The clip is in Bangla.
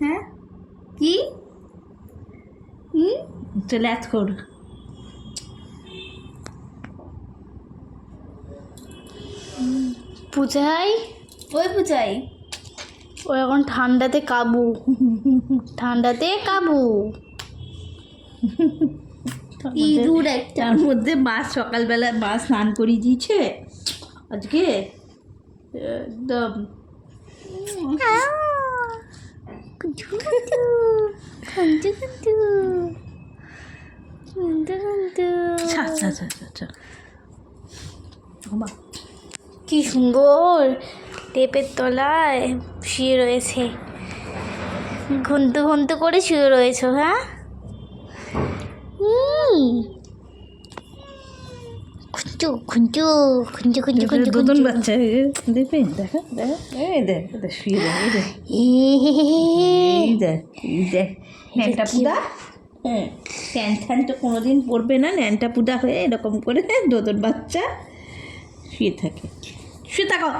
হ্যাঁ? কি? হুম? চলে কর। পূজাই? ওই বুঝাই ও এখন ঠান্ডাতে কাবু। ঠান্ডাতে কাবু। ইঁদুর একটা। তার মধ্যে মা সকালবেলা মা স্নান করিয়ে দিয়েছে। আজকে একদম। কুঞ্চু কুঞ্চু কুঞ্চু কুঞ্চু আচ্ছা আচ্ছা আচ্ছা কি সুন্দর। টেপের তলায় শুয়ে রয়েছে। ঘন্টু ঘন্টু করে শুয়ে রয়েছো হ্যাঁ হুম। খুঞ্চু খুঞ্চু খুঞ্চু খুঞ্চু খুঞ্চু খুঞ্চু বাচ্চা দেখবে দেখা দেখা এই দেখ শুয়ে দেখ এই দেখ এই দেখ ন্যানটা পুদা হ্যাঁ ট্যান ট্যান তো কোনোদিন পড়বে না ন্যানটা পুদা হয়ে এরকম করে দোদন বাচ্চা শুয়ে থাকে শুয়ে থাকো